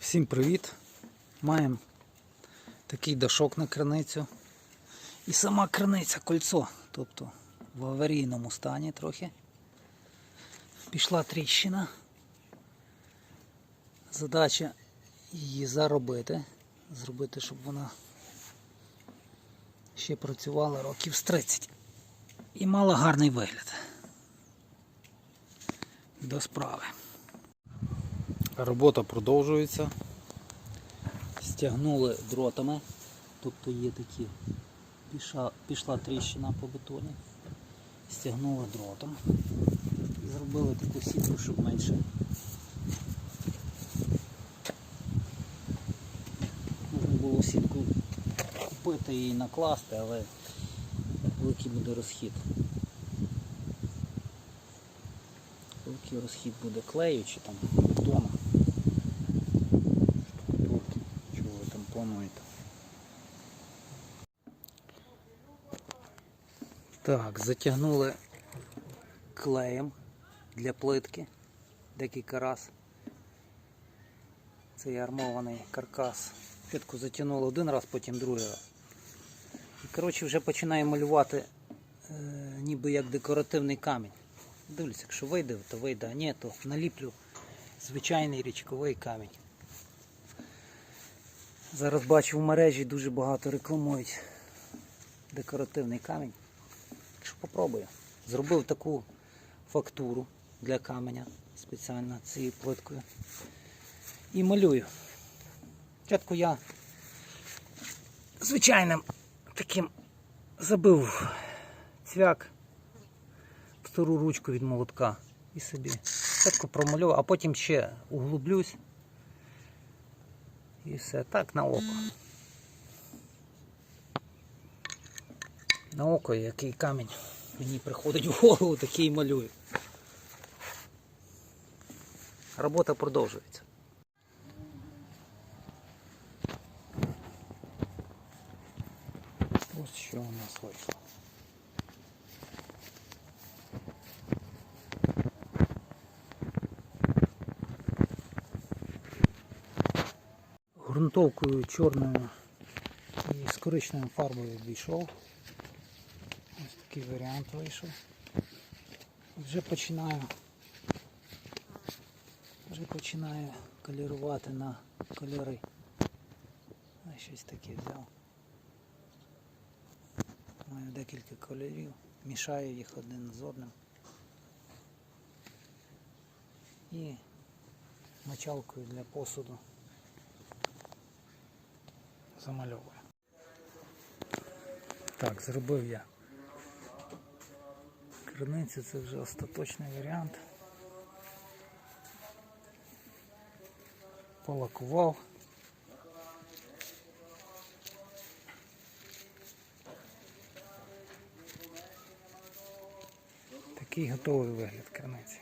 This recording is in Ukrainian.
Всім привіт! Маємо такий дашок на криницю. І сама криниця кольцо, тобто в аварійному стані трохи. Пішла тріщина. Задача її заробити, зробити, щоб вона ще працювала років з 30 і мала гарний вигляд. До справи. Робота продовжується. Стягнули дротами, тобто є такі, пішла, пішла тріщина по бетоні. Стягнули дротом і зробили таку сітку, щоб менше. Можна було сітку купити і накласти, але великий буде розхід. Великий розхід буде клею чи там бетону. Плануєте. Так, затягнули клеєм для плитки декілька раз. Цей армований каркас. Спочатку затягнули один раз, потім другий раз. І коротше вже починає малювати е, ніби як декоративний камінь. Дивлюся, якщо вийде, то вийде, а ні, то наліплю звичайний річковий камінь. Зараз бачу в мережі дуже багато рекламують декоративний камінь. Якщо попробую. Зробив таку фактуру для каменя спеціально цією плиткою. І малюю. Спочатку я звичайним таким забив цвяк в стару ручку від молотка і собі спочатку промалював, а потім ще углублюсь. І все так на око. На око який камінь мені приходить в голову, такий і малюю. Робота продовжується. Ось що у нас вийшло. Грунтовкою чорною і з коричневою фарбою обійшов. Ось такий варіант вийшов. Вже починаю вже починаю колірувати на кольори. Ось щось таке взяв. Маю декілька кольорів, мішаю їх один з одним. І мочалкою для посуду замальовую. Так, зробив я. Криниця це вже остаточний варіант. Полакував. Такий готовий вигляд криниці.